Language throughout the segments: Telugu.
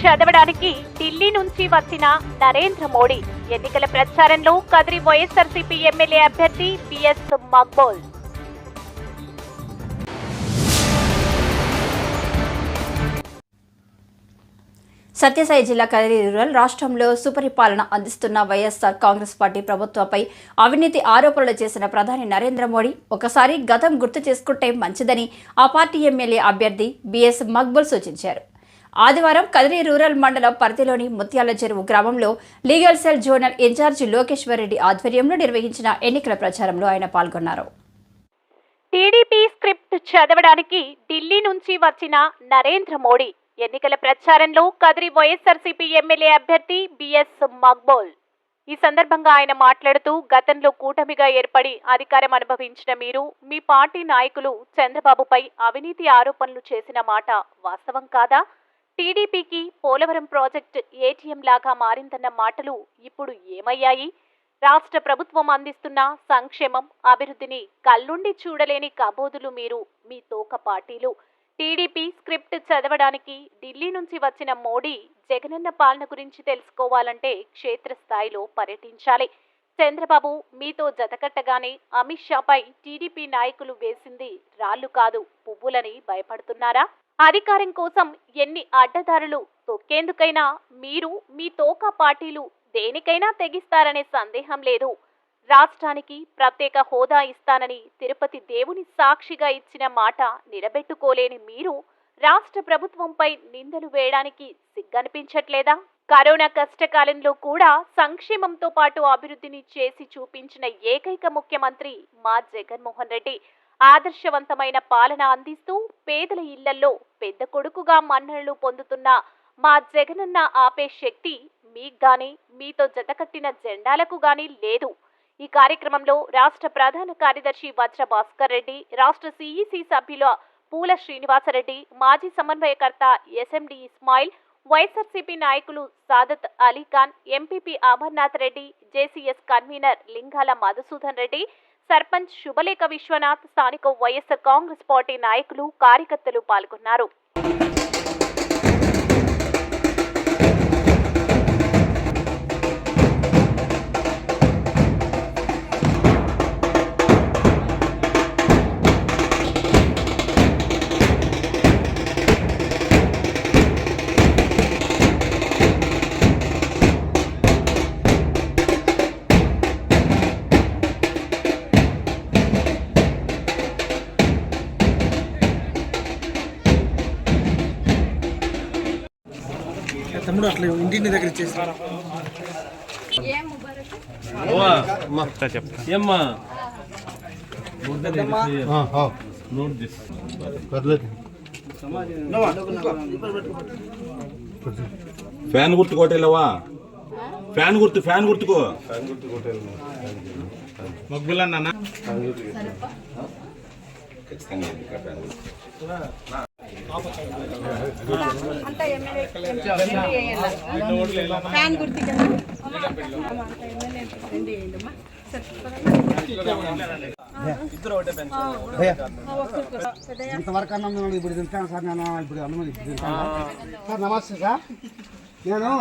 చదవడానికి ఢిల్లీ నుంచి వచ్చిన నరేంద్ర మోడీ ఎన్నికల ప్రచారంలో కదిరి వైఎస్ఆర్సీపీ ఎమ్మెల్యే అభ్యర్థి బిఎస్ మక్బోల్ సత్యసాయి జిల్లా కదిరి రూరల్ రాష్ట్రంలో సుపరిపాలన అందిస్తున్న వైఎస్ఆర్ కాంగ్రెస్ పార్టీ ప్రభుత్వంపై అవినీతి ఆరోపణలు చేసిన ప్రధాని నరేంద్ర మోడీ ఒకసారి గతం గుర్తు చేసుకుంటే మంచిదని ఆ పార్టీ ఎమ్మెల్యే అభ్యర్థి బిఎస్ మక్బుల్ సూచించారు. ఆదివారం కదిరి రూరల్ మండలం పరిధిలోని ముత్యాల చెరువు గ్రామంలో legal cell zonal incharge Lokeshwar Reddy ఆధ్వర్యంలో నిర్వహించిన ఎన్నికల ప్రచారంలో ఆయన పాల్గొన్నారు. టీడీపీ స్క్రిప్ట్ చదవడానికి ఢిల్లీ నుంచి వచ్చిన నరేంద్ర మోడీ ఎన్నికల ప్రచారంలో కదిరి వైఎస్ఆర్సీపీ ఎమ్మెల్యే అభ్యర్థి బిఎస్ మక్బోల్. ఈ సందర్భంగా ఆయన మాట్లాడుతూ గతంలో కూటమిగా ఏర్పడి అధికారం అనుభవించిన మీరు మీ పార్టీ నాయకులు చంద్రబాబుపై అవినీతి ఆరోపణలు చేసిన మాట వాస్తవం కాదా? టీడీపీకి పోలవరం ప్రాజెక్టు ఏటీఎం లాగా మారిందన్న మాటలు ఇప్పుడు ఏమయ్యాయి? రాష్ట్ర ప్రభుత్వం అందిస్తున్న సంక్షేమం అభివృద్ధిని కళ్ళుండి చూడలేని కబోదులు మీరు మీ తోక పార్టీలు. టీడీపీ స్క్రిప్ట్ చదవడానికి ఢిల్లీ నుంచి వచ్చిన మోడీ జగనన్న పాలన గురించి తెలుసుకోవాలంటే క్షేత్రస్థాయిలో పర్యటించాలి. చంద్రబాబు మీతో జతకట్టగానే అమిత్ షాపై టీడీపీ నాయకులు వేసింది రాళ్ళు కాదు పువ్వులని భయపడుతున్నారా? అధికారం కోసం ఎన్ని అడ్డదారులు తొక్కేందుకైనా మీరు మీ తోక పార్టీలు దేనికైనా తెగిస్తారనే సందేహం లేదు. రాష్ట్రానికి ప్రత్యేక హోదా ఇస్తానని తిరుపతి దేవుని సాక్షిగా ఇచ్చిన మాట నిలబెట్టుకోలేని మీరు రాష్ట్ర ప్రభుత్వంపై నిందలు వేయడానికి సిగ్గనిపించట్లేదా? కరోనా కష్టకాలంలో కూడా సంక్షేమంతో పాటు అభివృద్ధిని చేసి చూపించిన ఏకైక ముఖ్యమంత్రి మా జగన్మోహన్ రెడ్డి ఆదర్శవంతమైన పాలన అందిస్తూ పేదల ఇళ్ళలో పెద్ద కొడుకుగా మన్ననలు పొందుతున్న మా జగనన్న ఆపే శక్తి మీకు గాని మీతో జతకట్టిన జెండాలకు గాని లేదు. ఈ కార్యక్రమంలో రాష్ట్ర ప్రధాన కార్యదర్శి వజ్ర భాస్కర్ రెడ్డి రాష్ట్ర సిఈసి సభ్యుల పూల శ్రీనివాసరెడ్డి మాజీ సమన్వయకర్త ఎస్ఎండి ఇస్మాయిల్ వైఎస్ఆర్సీపీ నాయకులు Sadat Alikhan MPP Amarnath Reddy JCS convener Lingala Madhusudan Reddy sarpanch Subhalekha Vishwanath స్థానిక వైఎస్సార్ కాంగ్రెస్ పార్టీ నాయకులు కార్యకర్తలు పాల్గొన్నారు. కూడా అట్లా దగ్గర ఫ్యాన్ గుర్తు కోటేలవా ఫ్యాన్ గుర్తు ఫ్యాన్ గుర్తుకో. మగ్గులన్నా ఫ్యాన్ గుర్తు ఇంతవరకు అన్నం ఇప్పుడు తింటాను సార్ నేను ఇప్పుడు అన్నం ఇప్పుడు తింటాను సార్ నమస్తే సార్ నేను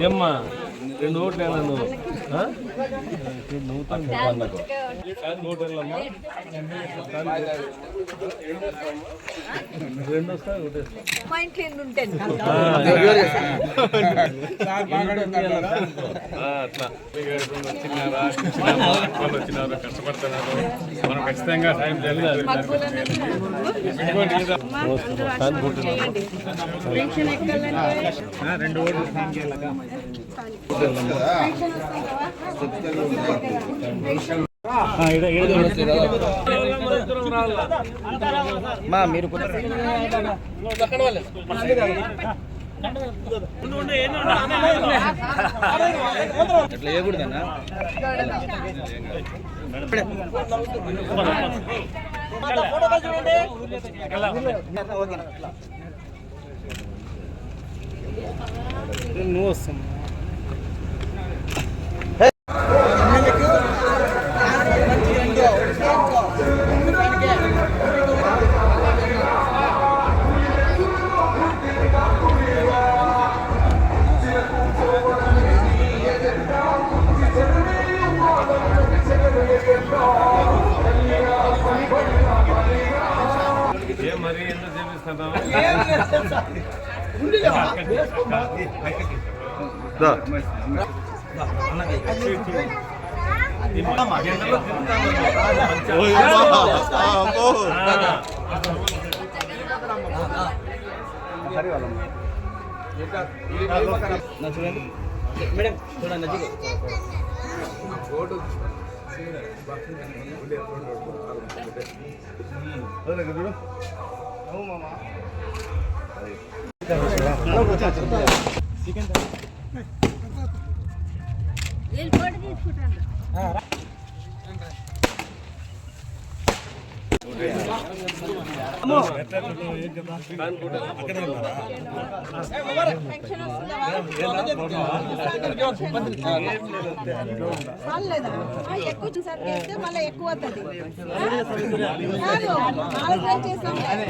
ఏమ్మా రెండు ఓట్లు నన్ను రెండు వస్తాయి ఒకటి అట్లా వచ్చినారా కష్టపడుతున్నారు మనం ఖచ్చితంగా సాయం చేయాలి రెండు ఓట్లు. మా మీరు అట్లా వేయకూడదన్నా నువ్వు వస్తున్నా ఎందుకు చేపిస్తున్నావు మేడం చూడండి నచ్చి చాలేదా ఆ, ఎక్కువ చూసారు మళ్ళీ ఎక్కువ చేసాం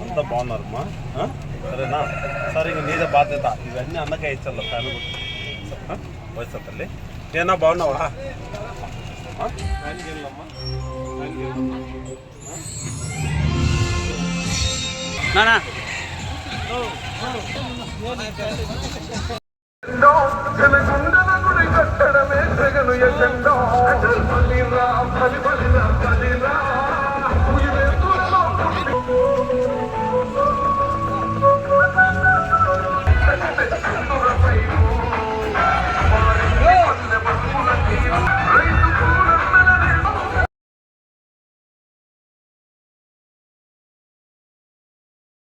అంతా బాగున్నారమ్మా ఆ? సరేనా సరే ఇంక నీదే బాధ్యత ఇవన్నీ అన్నకే ఇచ్చాను ఫ్యాన్ వస్తా తల్లి నేనా బాగున్నావా ఆ? నానా కట్టడమే